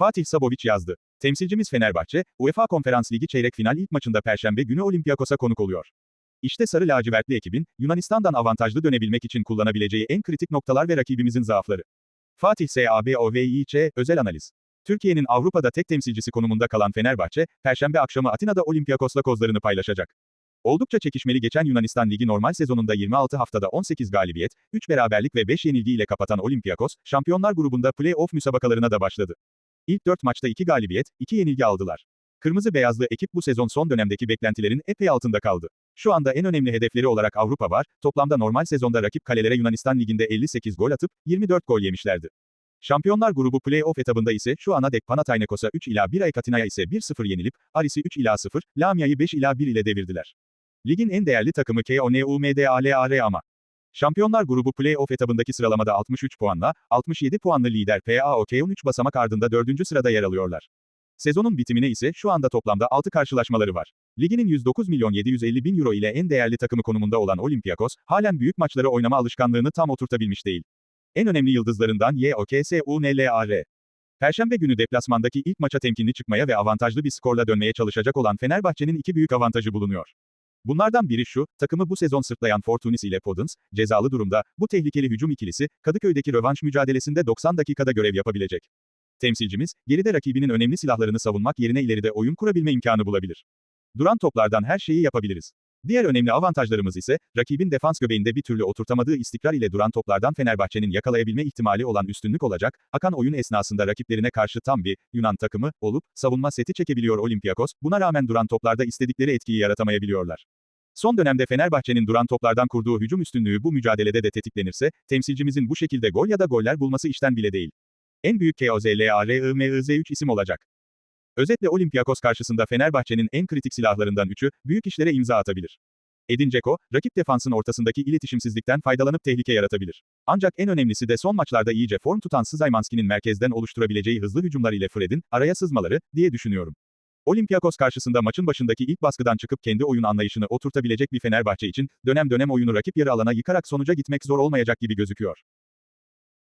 Fatih Saboviç yazdı. Temsilcimiz Fenerbahçe, UEFA Konferans Ligi çeyrek final ilk maçında Perşembe günü Olympiakos'a konuk oluyor. İşte sarı lacivertli ekibin, Yunanistan'dan avantajlı dönebilmek için kullanabileceği en kritik noktalar ve rakibimizin zaafları. Fatih SABOVİÇ, özel analiz. Türkiye'nin Avrupa'da tek temsilcisi konumunda kalan Fenerbahçe, Perşembe akşamı Atina'da Olympiakos'la kozlarını paylaşacak. Oldukça çekişmeli geçen Yunanistan Ligi normal sezonunda 26 haftada 18 galibiyet, 3 beraberlik ve 5 yenilgi ile kapatan Olympiakos, Şampiyonlar grubunda play-off müsabakalarına da başladı. İlk 4 maçta 2 galibiyet, 2 yenilgi aldılar. Kırmızı beyazlı ekip bu sezon son dönemdeki beklentilerin epey altında kaldı. Şu anda en önemli hedefleri olarak Avrupa var, toplamda normal sezonda rakip kalelere Yunanistan Ligi'nde 58 gol atıp, 24 gol yemişlerdi. Şampiyonlar grubu play-off etabında ise şu ana dek Panathinaikos'a 3 ila 1 Aikatina'ya ise 1-0 yenilip, Aris'i 3 ila 0, Lamia'yı 5 ila 1 ile devirdiler. Ligin en değerli takımı KONUMDALAR ama. Şampiyonlar grubu play-off etabındaki sıralamada 63 puanla, 67 puanlı lider PAOK 13 basamak ardında 4. sırada yer alıyorlar. Sezonun bitimine ise şu anda toplamda 6 karşılaşmaları var. Liginin 109 milyon 750 bin euro ile en değerli takımı konumunda olan Olympiakos, halen büyük maçları oynama alışkanlığını tam oturtabilmiş değil. En önemli yıldızlarından YOKSUNLAR. Perşembe günü deplasmandaki ilk maça temkinli çıkmaya ve avantajlı bir skorla dönmeye çalışacak olan Fenerbahçe'nin iki büyük avantajı bulunuyor. Bunlardan biri şu, takımı bu sezon sırtlayan Fortunis ile Podence, cezalı durumda, bu tehlikeli hücum ikilisi, Kadıköy'deki rövanş mücadelesinde 90 dakikada görev yapabilecek. Temsilcimiz, geride rakibinin önemli silahlarını savunmak yerine ileride oyun kurabilme imkanı bulabilir. Duran toplardan her şeyi yapabiliriz. Diğer önemli avantajlarımız ise, rakibin defans göbeğinde bir türlü oturtamadığı istikrar ile duran toplardan Fenerbahçe'nin yakalayabilme ihtimali olan üstünlük olacak, akan oyun esnasında rakiplerine karşı tam bir, Yunan takımı, olup, savunma seti çekebiliyor Olympiakos, buna rağmen duran toplarda istedikleri etkiyi yaratamayabiliyorlar. Son dönemde Fenerbahçe'nin duran toplardan kurduğu hücum üstünlüğü bu mücadelede de tetiklenirse, temsilcimizin bu şekilde gol ya da goller bulması işten bile değil. En büyük KOZLARIMIZ3 isim olacak. Özetle Olympiakos karşısında Fenerbahçe'nin en kritik silahlarından üçü, büyük işlere imza atabilir. Edin Dzeko, rakip defansın ortasındaki iletişimsizlikten faydalanıp tehlike yaratabilir. Ancak en önemlisi de son maçlarda iyice form tutan Szymanski'nin merkezden oluşturabileceği hızlı hücumlar ile Fred'in, araya sızmaları, diye düşünüyorum. Olympiakos karşısında maçın başındaki ilk baskıdan çıkıp kendi oyun anlayışını oturtabilecek bir Fenerbahçe için, dönem dönem oyunu rakip yarı alana yıkarak sonuca gitmek zor olmayacak gibi gözüküyor.